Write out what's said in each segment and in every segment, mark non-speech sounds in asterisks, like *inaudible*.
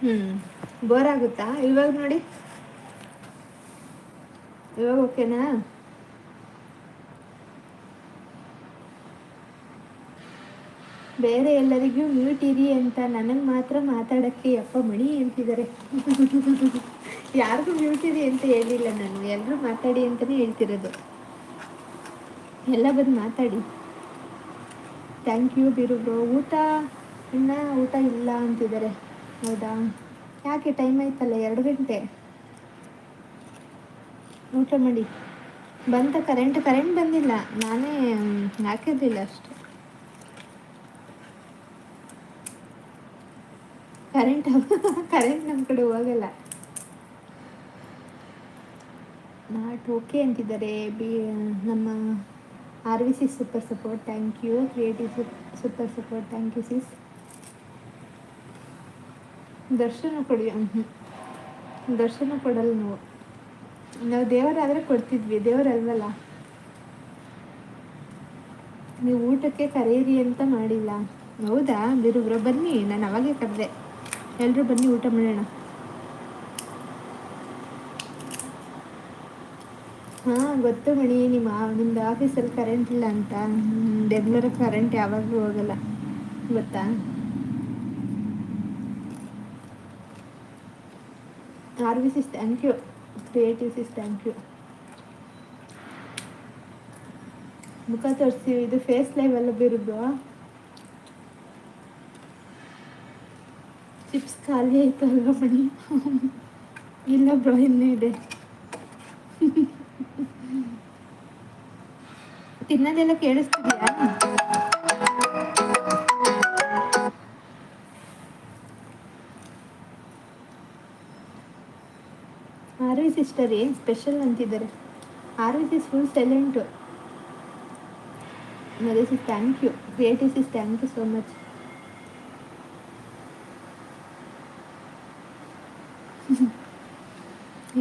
ಹ್ಮ್. Bore ಆಗುತ್ತಾ? ಇವಾಗ ನೋಡಿ. ಇವಾಗ ಓಕೆನಾ ಬೇರೆ ಎಲ್ಲರಿಗೂ ಮ್ಯೂಟ್ ಇರಿ ಅಂತ ನನಗೆ ಮಾತ್ರ ಮಾತಾಡಕ್ಕೆ ಯಪ್ಪ ಮಣಿ ಅಂತಿದ್ದಾರೆ. *laughs* ಯಾರಿಗೂ ಮ್ಯೂಟ್ ಇರಿ ಅಂತ ಹೇಳಿಲ್ಲ ನಾನು. ಎಲ್ಲರೂ ಮಾತಾಡಿ ಅಂತಾನೆ ಹೇಳ್ತಿರೋದು. ಎಲ್ಲ ಬಂದು ಮಾತಾಡಿ. ಥ್ಯಾಂಕ್ ಯು ಬಿರುಬ್ರು ಊಟ? ಇನ್ನ ಊಟ ಇಲ್ಲ ಅಂತಿದ್ದಾರೆ. ಹೌದಾ? ಯಾಕೆ ಟೈಮ್ ಆಯ್ತಲ್ಲ? ಎರಡು ಗಂಟೆ? ಊಟ ಮಾಡಿ. ಬಂತ ಕರೆಂಟ್ ಕರೆಂಟ್ ಬಂದಿಲ್ಲ. ನಾನೇ ಹಾಕಿರಲಿಲ್ಲ ಅಷ್ಟು. ಕರೆಂಟ್ ಕರೆಂಟ್ ನಮ್ಮ ಕಡೆ ಹೋಗಲ್ಲ. ನಾಟ್ ಓಕೆ ಅಂತಿದ್ದಾರೆ. ಬಿ, ನಮ್ಮ R V C super support thank you creative super support thank you sis ದರ್ಶನ ಕೊಡಿ. ದರ್ಶನ ಕೊಡಲ್ಲ ನಾವು. ನಾವು ದೇವರಾದರೆ ಕೊಡ್ತಿದ್ವಿ. ದೇವರಲ್ವಲ್ಲ? ನೀವು ಊಟಕ್ಕೆ ಕರೆಯಿರಿ ಅಂತ ಮಾಡಿಲ್ಲ. ಹೌದಾ? ಬಿರುಬ್ರ ಬನ್ನಿ. ನಾನು ಅವಾಗೇ ಕರೆದೆ. ಎಲ್ಲರೂ ಬನ್ನಿ ಊಟ ಮಾಡೋಣ. ಹಾಂ, ಗೊತ್ತು ಮಣಿ. ನಿಮ್ಮ ನಿಮ್ಮದು ಆಫೀಸಲ್ಲಿ ಕರೆಂಟ್ ಇಲ್ಲ ಅಂತ. ರೆಗ್ಯುಲರ್ ಕರೆಂಟ್ ಯಾವಾಗಲೂ ಹೋಗಲ್ಲ. ಗೊತ್ತಾ? R V sis thank you creative sis thank you ಮುಖ ತೋರಿಸಿ, ಇದು ಫೇಸ್ ಲೈವ್ ಎಲ್ಲ ಬಿರುದು. ಚಿಪ್ಸ್ ಖಾಲಿ ಆಯ್ತಲ್ವ ಮಣಿ? ಇಲ್ಲ ಬ್ರೋ ಇನ್ನೂ ಇದೆ. ತಿನ್ನೋದೆಲ್ಲ ಕೇಳಿಸ್ತಿದ್ಯಾ? ಆರ್ ವಿ ಸಿಸ್ಟರ್ ಏನು ಸ್ಪೆಷಲ್ ಅಂತಿದ್ದಾರೆ? R V sis full silent ಮದೇ sis thank you creative sis thank you so much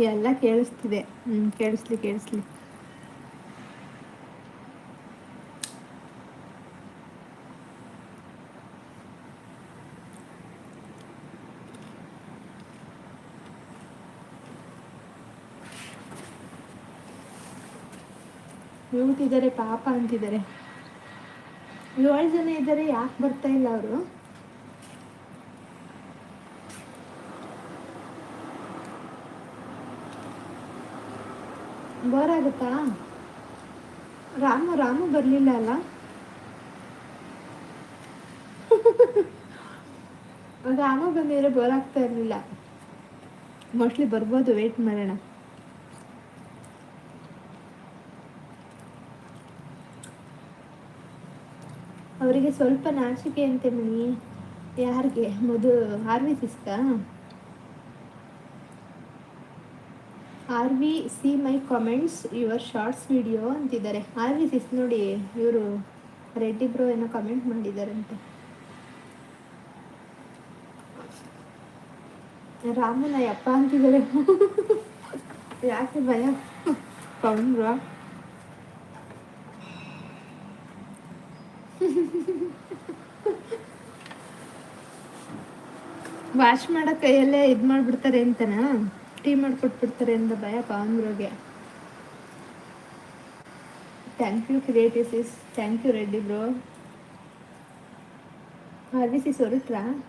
ಎಲ್ಲ ಕೇಳಿಸ್ತಿದೆ. ಹ್ಞೂ ಕೇಳಿಸ್ಲಿ ಕೇಳಿಸ್ಲಿ. ಇದ್ದಾರೆ ಪಾಪ ಅಂತಿದ್ದಾರೆ. ಏಳು ಜನ ಇದ್ದಾರೆ, ಯಾಕೆ ಬರ್ತಾ ಇಲ್ಲ ಅವರು? ಬೋರ್ ಆಗುತ್ತಾ? ರಾಮು ರಾಮು ಬರಲಿಲ್ಲ ಅಲ್ಲ? *laughs* ರಾಮು ಬಂದಿದ್ರೆ ಬೋರ್ ಆಗ್ತಾ ಇರಲಿಲ್ಲ. ಮೋಸ್ಟ್ಲಿ ಬರ್ಬೋದು ವೆಯ್ಟ್ ಮಾಡೋಣ. ಅವರಿಗೆ ಸ್ವಲ್ಪ ನಾಚಿಕೆ ಅಂತೆ ಮಣಿ. ಯಾರಿಗೆ? ಮದು R V ಸಿಸ್ಕ? R V C my comments your shorts video ಅಂತಿದ್ದಾರೆ. ಆರ್ ವಿ ಸಿಸ್ ನೋಡಿ, ಇವರು ರೆಡ್ಡಿ ಬ್ರೋ ಏನೋ ಕಮೆಂಟ್ ಮಾಡಿದಾರಂತೆ. ರಾಮನ ಯಪ್ಪ ಅಂತಿದ್ದಾರೆ. *laughs* ಯಾಕೆ ಭಯ? ಪವನ್ *laughs* ವಾಶ್ ಮಾಡೋ ಕೈಯಲ್ಲೇ ಇದು ಮಾಡಿಬಿಡ್ತಾರೆ ಅಂತನಾ? ಟೀ ಮಾಡಿಕೊಟ್ಬಿಡ್ತಾರೆ ಅಂತ ಭಯ ಪಾವಂದ್ರೋಗೆ thank you creative sis thank you Reddy bro R sis ಹೊರಟ್ರಾ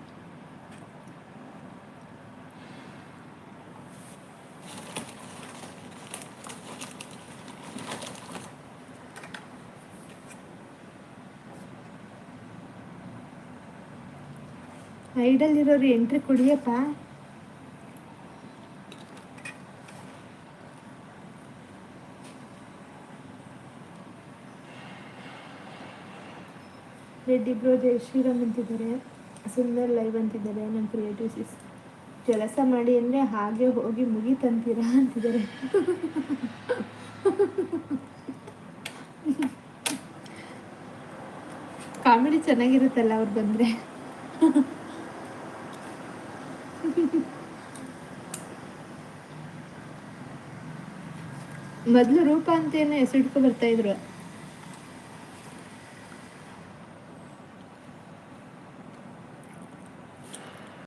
idle ಇರೋರು ಎಂಟ್ರಿ ಕೊಡಿಯಪ್ಪ. ರೆಡ್ಡಿ ಬ್ರೋ ಜಯ ಶ್ರೀರಾಮ್ ಅಂತಿದ್ದಾರೆ. ಸುಂದರ್ ಲೈವ್ ಅಂತಿದ್ದಾರೆ. ನನ್ನ ಸಿಸ್ ಕೆಲಸ ಮಾಡಿ ಅಂದರೆ ಹಾಗೆ ಹೋಗಿ ಮುಗಿತಂತೀರಾ ಅಂತಿದ್ದಾರೆ. ಕಾಮಿಡಿ ಚೆನ್ನಾಗಿರುತ್ತಲ್ಲ ಅವ್ರು ಬಂದರೆ? ಮೊದಲು ರೂಪ ಅಂತ ಏನೋ ಬರ್ತಾ ಇದ್ರು.